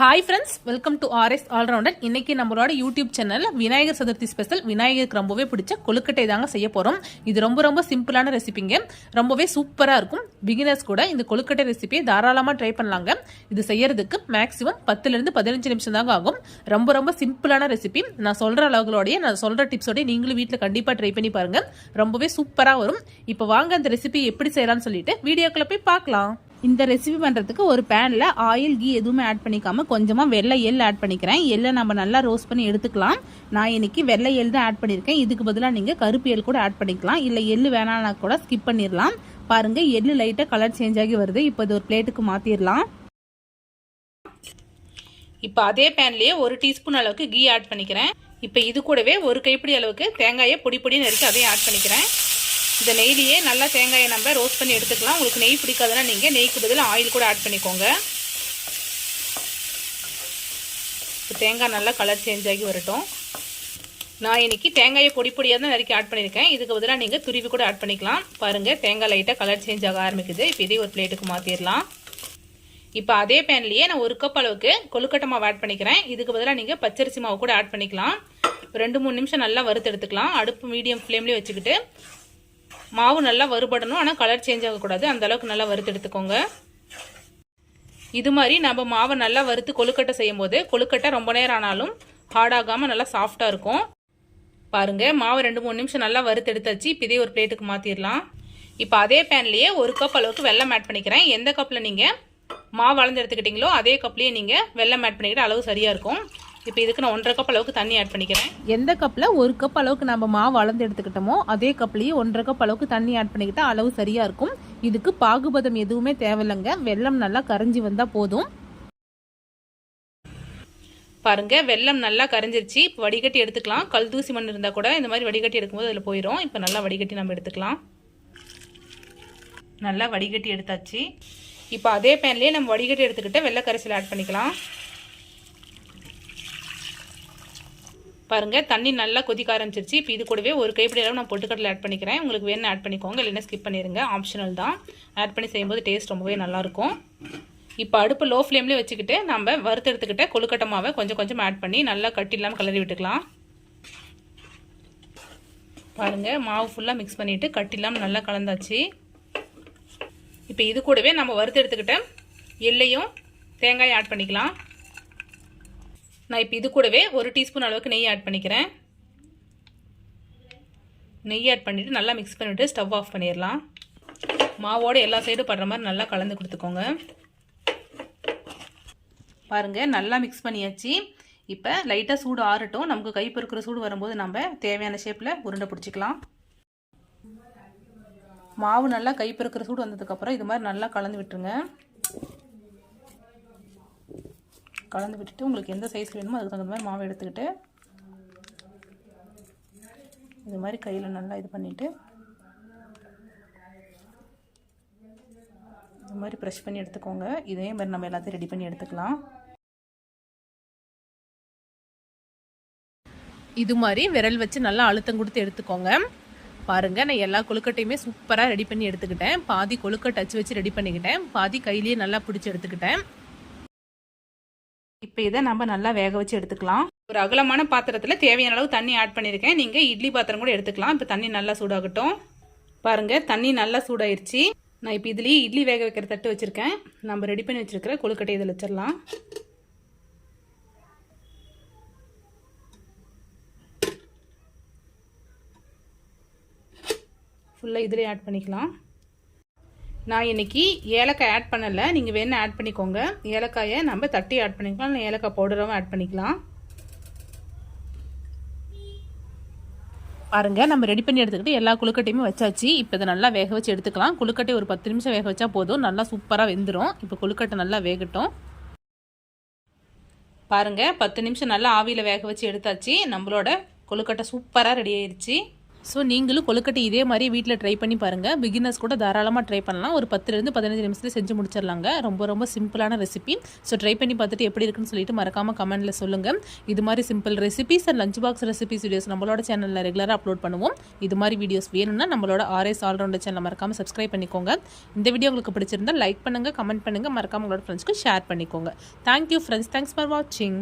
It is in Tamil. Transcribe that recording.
Hi friends welcome to RS all rounder இன்னைக்கு நம்மளோட யூடியூப் சேனலில் விநாயகர் சதுர்த்தி ஸ்பெஷல் விநாயகருக்கு ரொம்பவே பிடிச்ச கொழுக்கட்டை தாங்க செய்ய போகிறோம் இது ரொம்ப ரொம்ப சிம்பிளான ரெசிபிங்க ரொம்பவே சூப்பராக இருக்கும். பிகினர்ஸ் கூட இந்த கொழுக்கட்டை ரெசிபியை தாராளமாக ட்ரை பண்ணலாங்க. இது செய்யறதுக்கு மேக்ஸிமம் பத்துலேருந்து பதினஞ்சு நிமிஷம் தாங்க ஆகும். ரொம்ப ரொம்ப சிம்பிளான ரெசிபி நான் சொல்கிற அளவுகளோடய நான் சொல்கிற டிப்ஸோடய நீங்களும் வீட்டில் கண்டிப்பாக ட்ரை பண்ணி பாருங்கள் ரொம்பவே சூப்பராக வரும். இப்போ வாங்க அந்த ரெசிபி எப்படி செய்யலாம்னு சொல்லிட்டு வீடியோக்குள்ளே போய் பார்க்கலாம். இந்த ரெசிபி பண்ணுறதுக்கு ஒரு பேனில் ஆயில் கீ எதுவுமே ஆட் பண்ணிக்காமல் கொஞ்சமாக வெள்ளை எள் ஆட் பண்ணிக்கிறேன். எள்ளை நம்ம நல்லா ரோஸ்ட் பண்ணி எடுத்துக்கலாம். நான் இன்னைக்கு வெள்ளை எள் தான் ஆட் பண்ணியிருக்கேன். இதுக்கு பதிலாக நீங்கள் கருப்பு எள் கூட ஆட் பண்ணிக்கலாம். இல்லை எள் வேணாம்னா கூட ஸ்கிப் பண்ணிடலாம். பாருங்கள் எள் லைட்டாக கலர் சேஞ்ச் ஆகி வருது. இப்போ இது ஒரு பிளேட்டுக்கு மாற்றிடலாம் இப்போ அதே பேன்லேயே ஒரு டீஸ்பூன் அளவுக்கு கீ ஆட் பண்ணிக்கிறேன். இப்போ இது கூடவே ஒரு கைப்பிடி அளவுக்கு தேங்காயை பொடி பொடி நறுக்கி அதையும் ஆட் பண்ணிக்கிறேன். இந்த நெய்லியே நல்லா தேங்காயை நம்ம ரோஸ்ட் பண்ணி எடுத்துக்கலாம். உங்களுக்கு நெய் பிடிக்காதுன்னா நீங்கள் நெய்க்கு பதிலாக ஆயில் கூட ஆட் பண்ணிக்கோங்க. தேங்காய் நல்லா கலர் சேஞ்ச் ஆகி வரட்டும். நான் இன்னைக்கு தேங்காயை பொடி பொடியாக தான் நறுக்கி ஆட் பண்ணியிருக்கேன். இதுக்கு பதிலாக நீங்கள் துருவி கூட ஆட் பண்ணிக்கலாம். பாருங்கள் தேங்காய் லைட்டாக கலர் சேஞ்ச் ஆக ஆரம்பிக்குது. இப்போ இதே ஒரு பிளேட்டுக்கு மாற்றிடலாம் இப்போ அதே பேன்லேயே நான் ஒரு கப் அளவுக்கு கொழுக்கட்டை மாவு ஆட் பண்ணிக்கிறேன். இதுக்கு பதிலாக நீங்கள் பச்சரிசி மாவு கூட ஆட் பண்ணிக்கலாம். ரெண்டு மூணு நிமிஷம் நல்லா வறுத்து எடுத்துக்கலாம். அடுப்பு மீடியம் ஃப்ளேம்லேயே வச்சுக்கிட்டு மாவு நல்லா வறுபடணும். ஆனால் கலர் சேஞ்ச் ஆகக்கூடாது. அந்த அளவுக்கு நல்லா வறுத்து எடுத்துக்கோங்க. இது மாதிரி நம்ம மாவை நல்லா வறுத்து கொழுக்கட்டை செய்யும் போது கொழுக்கட்டை ரொம்ப நேரம் ஆனாலும் ஹார்டாகாமல் நல்லா சாஃப்டாக இருக்கும். பாருங்கள் மாவு ரெண்டு மூணு நிமிஷம் நல்லா வறுத்து எடுத்தாச்சு. இப்போ இதே ஒரு பிளேட்டுக்கு மாற்றிடலாம் இப்போ அதே பேன்லேயே ஒரு கப் அளவுக்கு வெள்ளம் ஆட் பண்ணிக்கிறேன். எந்த கப்பில் நீங்கள் மாவு வளர்ந்து எடுத்துக்கிட்டீங்களோ அதே கப்லேயே நீங்கள் வெள்ளம் ஆட் பண்ணிக்கிட்ட அளவு சரியாக இருக்கும். இப்போ இதுக்கு நான் ஒன்றரை கப் அளவுக்கு தண்ணி ஆட் பண்ணிக்கிறேன். எந்த கப்பில் ஒரு கப் அளவுக்கு நம்ம மாவு அளந்து எடுத்துக்கிட்டோமோ அதே கப்லேயே ஒன்றரை கப் அளவுக்கு தண்ணி ஆட் பண்ணிக்கிட்டா அளவு சரியாக இருக்கும். இதுக்கு பாகுபதம் எதுவுமே தேவையில்லைங்க. வெள்ளம் நல்லா கரைஞ்சி வந்தால் போதும். பாருங்க வெள்ளம் நல்லா கரைஞ்சிருச்சு. இப்போ வடிகட்டி எடுத்துக்கலாம். கல் தூசி மண் இருந்தால் கூட இந்த மாதிரி வடிகட்டி எடுக்கும்போது அதில் போயிடும் இப்போ நல்லா வடிகட்டி நம்ம எடுத்துக்கலாம். நல்லா வடிகட்டி எடுத்தாச்சு. இப்போ அதே பேன்லேயே நம்ம வடிகட்டி எடுத்துக்கிட்டு வெள்ளை கரைசல் ஆட் பண்ணிக்கலாம். பாருங்கள் தண்ணி நல்லா கொதிக்க ஆரம்பிச்சிருச்சு. இப்போ இது கூடவே ஒரு கைப்பிடி அளவு நான் பொட்டுக்கடலை ஆட் பண்ணிக்கிறேன். உங்களுக்கு வேணும் ஆட் பண்ணிக்கோங்க. இல்லைன்னா ஸ்கிப் பண்ணிடுங்க ஆப்ஷனல் தான். ஆட் பண்ணி செய்யும்போது டேஸ்ட் ரொம்பவே நல்லாயிருக்கும். இப்போ அடுப்பு லோ ஃப்ளேம்லேயே வச்சுக்கிட்டு நம்ம வறுத்து எடுத்துக்கிட்ட கொழுக்கட்டை மாவை கொஞ்சம் கொஞ்சம் ஆட் பண்ணி நல்லா கட்டி இல்லாமல் கிளறி விட்டுக்கலாம். பாருங்கள் மாவு ஃபுல்லாக மிக்ஸ் பண்ணிவிட்டு கட்டி இல்லாமல் நல்லா கலந்தாச்சு. இப்போ இது கூடவே நம்ம வறுத்து எடுத்துக்கிட்ட எள்ளையும் தேங்காயும் ஆட் பண்ணிக்கலாம். நான் இப்போ இது கூடவே ஒரு டீஸ்பூன் அளவுக்கு நெய் ஆட் பண்ணிக்கிறேன். நெய் ஆட் பண்ணிவிட்டு நல்லா மிக்ஸ் பண்ணிவிட்டு ஸ்டவ் ஆஃப் பண்ணிடலாம். மாவோட எல்லா சைடும் படுற மாதிரி நல்லா கலந்து கொடுத்துக்கோங்க. பாருங்கள் நல்லா மிக்ஸ் பண்ணியாச்சு. இப்போ லைட்டாக சூடு ஆறட்டும். நமக்கு கை பொறுக்கிற சூடு வரும்போது நம்ம தேவையான ஷேப்பில் உருண்டை பிடிச்சிக்கலாம். மாவு நல்லா கை பொறுக்கிற சூடு வந்ததுக்கப்புறம் இது மாதிரி நல்லா கலந்து விட்டுருங்க. கலந்து விட்டுட்டு உங்களுக்கு எந்த சைஸ் வேணுமோ அதுக்கு தகுந்த மாதிரி மாவு எடுத்துக்கிட்டு இது மாதிரி கையில் நல்லா இது பண்ணிவிட்டு இது மாதிரி ப்ரெஷ் பண்ணி எடுத்துக்கோங்க. இதே மாதிரி நம்ம எல்லாத்தையும் ரெடி பண்ணி எடுத்துக்கலாம். இது மாதிரி விரல் வச்சு நல்லா அழுத்தம் கொடுத்து எடுத்துக்கோங்க. பாருங்கள் நான் எல்லா கொழுக்கட்டையுமே சூப்பராக ரெடி பண்ணி எடுத்துக்கிட்டேன். பாதி கொழுக்கட்டை டச் வச்சு ரெடி பண்ணிக்கிட்டேன். பாதி கையிலேயே நல்லா பிடிச்சி எடுத்துக்கிட்டேன். இப்போ இதை நம்ம நல்லா வேக வச்சு எடுத்துக்கலாம். ஒரு அகலமான பாத்திரத்தில் தேவையான அளவு தண்ணி ஆட் பண்ணியிருக்கேன் நீங்கள் இட்லி பாத்திரம் கூட எடுத்துக்கலாம். இப்போ தண்ணி நல்லா சூடாகட்டும். பாருங்கள் தண்ணி நல்லா சூடாயிருச்சு. நான் இப்போ இதுலேயே இட்லி வேக வைக்கிற தட்டு வச்சுருக்கேன். நம்ம ரெடி பண்ணி வச்சுருக்கிற கொழுக்கட்டை இதில் வச்சிடலாம். ஃபுல்லாக இதிலே ஆட் பண்ணிக்கலாம். நான் இன்னைக்கு ஏலக்காய் ஆட் பண்ணலை. நீங்கள் வேணால் ஆட் பண்ணிக்கோங்க. ஏலக்காயை நம்ம தட்டி ஆட் பண்ணிக்கலாம். இல்லை ஏலக்காய் பவுடராகவும் ஆட் பண்ணிக்கலாம். பாருங்கள் நம்ம ரெடி பண்ணி எடுத்துக்கிட்டு எல்லா குழுக்கட்டையுமே வச்சாச்சு. இப்போ இதை நல்லா வேக வச்சு எடுத்துக்கலாம். குளுக்கட்டை ஒரு பத்து நிமிஷம் வேக வச்சா போதும். நல்லா சூப்பராக வெந்துடும் இப்போ குளுக்கட்டை நல்லா வேகட்டும். பாருங்கள் பத்து நிமிஷம் நல்லா ஆவியில் வேக வச்சு எடுத்தாச்சு. நம்மளோட கொழுக்கட்டை சூப்பராக ரெடி ஆயிடுச்சு ஸோ நீங்களும் கொழுக்கட்டை இதே மாதிரி வீட்டில் ட்ரை பண்ணி பாருங்கள் பிகினர்ஸ் கூட தாராளமாக ட்ரை பண்ணலாம். ஒரு பத்துலேருந்து பதினஞ்சு நிமிஷத்தில் செஞ்சு முடிச்சிடலாங்க ரொம்ப ரொம்ப சிம்பிளான ரெசிபி ஸோ ட்ரை பண்ணி பார்த்துட்டு எப்படி இருக்குன்னு சொல்லிட்டு மறக்காமல் கமெண்ட்டில் சொல்லுங்கள் இது மாதிரி simple recipes and lunch box recipes videos நம்மளோட சேனலில் ரெகுலராக அப்லோட் பண்ணுவோம். இது மாதிரி வீடியோஸ் வேணும்னா நம்மளோட ஆர்எஸ் ஆல்ரவுண்டர் சேனல் மறக்காமல் சப்ஸ்கிரைப் பண்ணிக்கோங்க. இந்த வீடியோ உங்களுக்கு பிடிச்சிருந்தா லைக் பண்ணுங்கள் கமெண்ட் பண்ணுங்கள் மறக்காமல் உங்களோட ஃப்ரெண்ட்ஸ்க்கு ஷேர் பண்ணிக்கோங்க. தேங்க்யூ ஃப்ரெண்ட்ஸ் தேங்க்ஸ் ஃபார் வாட்சிங்